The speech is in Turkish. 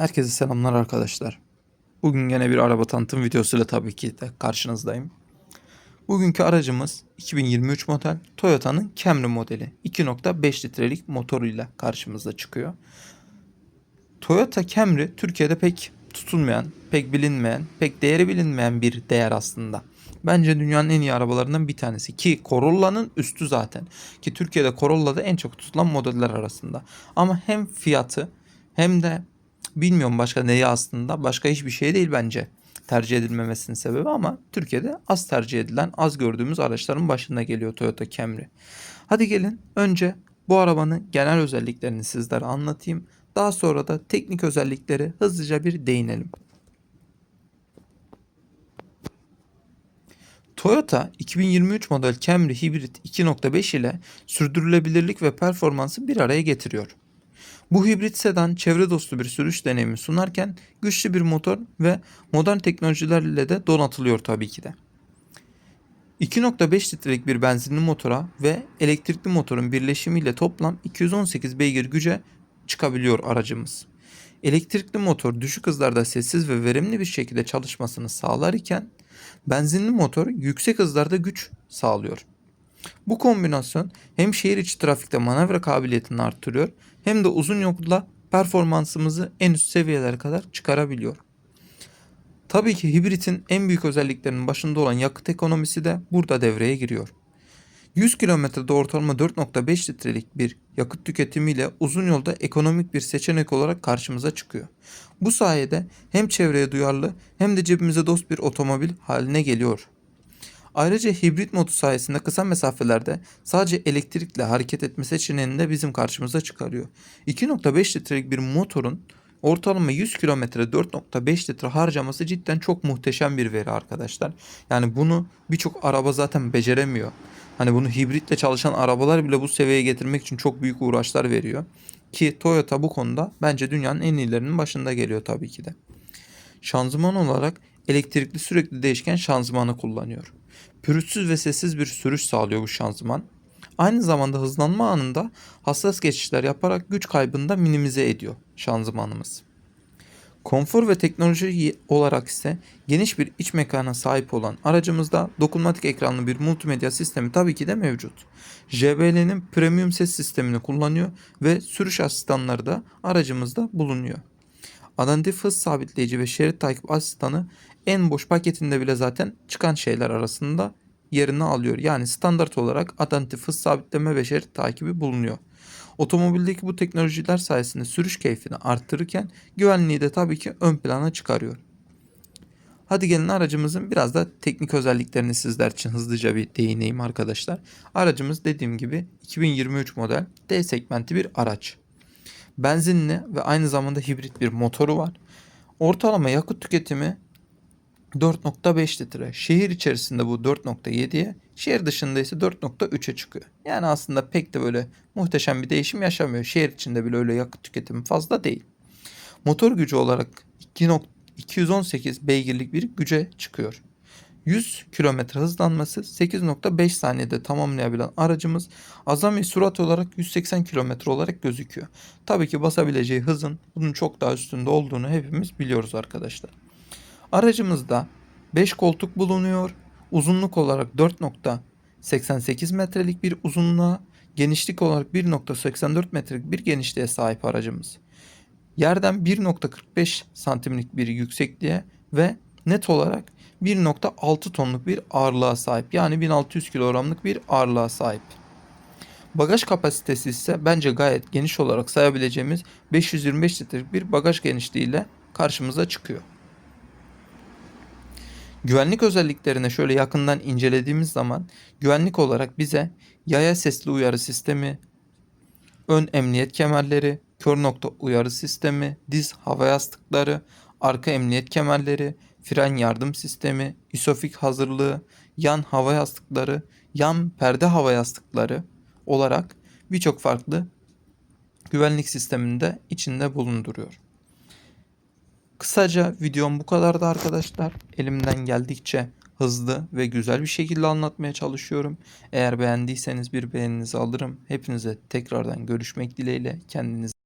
Herkese selamlar arkadaşlar. Bugün gene bir araba tanıtım videosuyla tabii ki de karşınızdayım. Bugünkü aracımız 2023 model Toyota'nın Camry modeli 2.5 litrelik motoruyla karşımıza çıkıyor. Toyota Camry Türkiye'de pek tutulmayan, pek bilinmeyen, pek değeri bilinmeyen bir değer aslında. Bence dünyanın en iyi arabalarından bir tanesi ki Corolla'nın üstü zaten. Ki Türkiye'de Corolla'da en çok tutulan modeller arasında. Ama hem fiyatı hem de bilmiyorum başka neyi aslında başka hiçbir şey değil bence tercih edilmemesinin sebebi ama Türkiye'de az tercih edilen, az gördüğümüz araçların başında geliyor Toyota Camry. Hadi gelin önce bu arabanın genel özelliklerini sizlere anlatayım. Daha sonra da teknik özellikleri hızlıca bir değinelim. Toyota 2023 model Camry Hibrit 2.5 ile sürdürülebilirlik ve performansı bir araya getiriyor. Bu hibrit sedan çevre dostu bir sürüş deneyimi sunarken güçlü bir motor ve modern teknolojilerle de donatılıyor tabii ki de. 2.5 litrelik bir benzinli motora ve elektrikli motorun birleşimiyle toplam 218 beygir güce çıkabiliyor aracımız. Elektrikli motor düşük hızlarda sessiz ve verimli bir şekilde çalışmasını sağlar iken benzinli motor yüksek hızlarda güç sağlıyor. Bu kombinasyon hem şehir içi trafikte manevra kabiliyetini arttırıyor hem de uzun yolda performansımızı en üst seviyelere kadar çıkarabiliyor. Tabii ki hibritin en büyük özelliklerinin başında olan yakıt ekonomisi de burada devreye giriyor. 100 kilometrede ortalama 4.5 litrelik bir yakıt tüketimiyle uzun yolda ekonomik bir seçenek olarak karşımıza çıkıyor. Bu sayede hem çevreye duyarlı hem de cebimize dost bir otomobil haline geliyor. Ayrıca hibrit modu sayesinde kısa mesafelerde sadece elektrikle hareket etme seçeneğini de bizim karşımıza çıkarıyor. 2.5 litrelik bir motorun ortalama 100 kilometre 4.5 litre harcaması cidden çok muhteşem bir veri arkadaşlar. Yani bunu birçok araba zaten beceremiyor. Hani bunu hibritle çalışan arabalar bile bu seviyeye getirmek için çok büyük uğraşlar veriyor. Ki Toyota bu konuda bence dünyanın en iyilerinin başında geliyor tabii ki de. Şanzıman olarak elektrikli sürekli değişken şanzımanı kullanıyor. Pürüzsüz ve sessiz bir sürüş sağlıyor bu şanzıman. Aynı zamanda hızlanma anında hassas geçişler yaparak güç kaybını da minimize ediyor şanzımanımız. Konfor ve teknoloji olarak ise geniş bir iç mekana sahip olan aracımızda dokunmatik ekranlı bir multimedya sistemi tabii ki de mevcut. JBL'nin premium ses sistemini kullanıyor ve sürüş asistanları da aracımızda bulunuyor. Adaptif hız sabitleyici ve şerit takip asistanı en boş paketinde bile zaten çıkan şeyler arasında yerini alıyor. Yani standart olarak adaptif hız sabitleme ve şerit takibi bulunuyor. Otomobildeki bu teknolojiler sayesinde sürüş keyfini arttırırken güvenliği de tabii ki ön plana çıkarıyor. Hadi gelin aracımızın biraz da teknik özelliklerini sizler için hızlıca bir değineyim arkadaşlar. Aracımız dediğim gibi 2023 model D segmenti bir araç. Benzinli ve aynı zamanda hibrit bir motoru var. Ortalama yakıt tüketimi 4.5 litre. Şehir içerisinde bu 4.7'ye, şehir dışında ise 4.3'e çıkıyor. Yani aslında pek de böyle muhteşem bir değişim yaşamıyor. Şehir içinde bile öyle yakıt tüketimi fazla değil. Motor gücü olarak 218 beygirlik bir güce çıkıyor. 100 km hızlanması 8.5 saniyede tamamlayabilen aracımız azami sürat olarak 180 km olarak gözüküyor. Tabii ki basabileceği hızın bunun çok daha üstünde olduğunu hepimiz biliyoruz arkadaşlar. Aracımızda 5 koltuk bulunuyor. Uzunluk olarak 4.88 metrelik bir uzunluğa, genişlik olarak 1.84 metrelik bir genişliğe sahip aracımız. Yerden 1.45 santimlik bir yüksekliğe ve net olarak 1.6 tonluk bir ağırlığa sahip. Yani 1600 kilogramlık bir ağırlığa sahip. Bagaj kapasitesi ise bence gayet geniş olarak sayabileceğimiz 525 litrelik bir bagaj genişliğiyle karşımıza çıkıyor. Güvenlik özelliklerine şöyle yakından incelediğimiz zaman güvenlik olarak bize yaya sesli uyarı sistemi, ön emniyet kemerleri, kör nokta uyarı sistemi, diz hava yastıkları, arka emniyet kemerleri, fren yardım sistemi, isofik hazırlığı, yan hava yastıkları, yan perde hava yastıkları olarak birçok farklı güvenlik sisteminde içinde bulunduruyor. Kısaca videom bu kadardı arkadaşlar. Elimden geldikçe hızlı ve güzel bir şekilde anlatmaya çalışıyorum. Eğer beğendiyseniz bir beğeninizi alırım. Hepinize tekrardan görüşmek dileğiyle. Kendinize